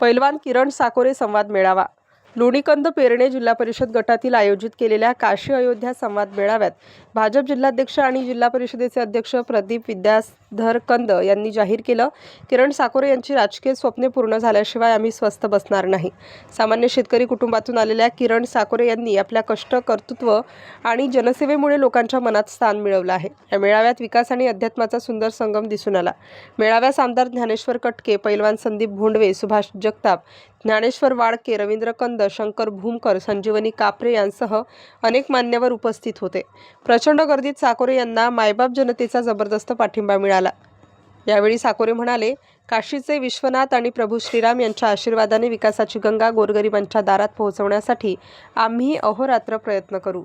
पैलवान किरण साकोरे संवाद मेळावा. लोणीकंद पेरणे जिल्हा परिषद गटातील आयोजित केलेल्या काशी अयोध्या संवाद मेळाव्यात भाजप जिल्हाध्यक्ष आणि जिल्हा परिषदेचे अध्यक्ष प्रदीप विद्याधर कंद यांनी जाहीर केलं किरण साकोरे यांची राजकीय स्वप्ने पूर्ण झाल्याशिवाय आम्ही स्वस्थ बसणार नाही. सामान्य शेतकरी कुटुंबातून आलेल्या किरण साकोरे यांनी आपल्या कष्ट कर्तृत्व आणि जनसेवेमुळे लोकांच्या मनात स्थान मिळवलं आहे. या मेळाव्यात विकास आणि अध्यात्माचा सुंदर संगम दिसून आला. मेळाव्यास आमदार ज्ञानेश्वर कटके पैलवान संदीप भोंडवे सुभाष जगताप ज्ञानेश्वर वाडके रवींद्र कंद शंकर भूमकर संजीवनी कापरे यांसह अनेक मान्यवर उपस्थित होते. प्रचंड गर्दीत साकोरे यांना मायबाप जनतेचा जबरदस्त पाठिंबा मिळाला. यावेळी साकोरे म्हणाले काशीचे विश्वनाथ आणि प्रभू श्रीराम यांच्या आशीर्वादाने विकासाची गंगा गोरगरिबांच्या दारात पोहोचवण्यासाठी आम्ही अहोरात्र प्रयत्न करू.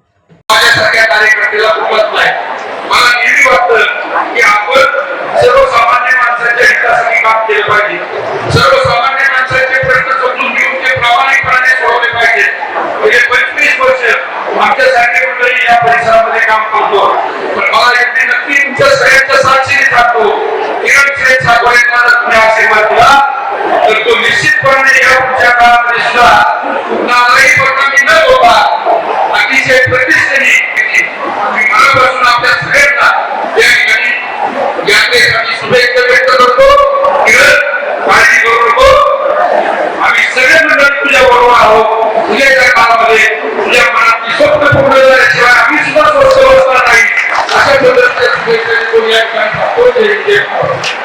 म्हणजे पंचवीस वर्ष आमच्यासारखे मंडळी या परिसरामध्ये काम करतो. पण मला एकटी नक्की तुमच्या सगळ्यांच्या साक्षीने सांगतो किरण शेठ ठाकूर यांना तुम्ही आशीर्वाद दिला तर तो निश्चितपणे या पुढच्या काळामध्ये सुद्धा mulher que essa coisa ele tem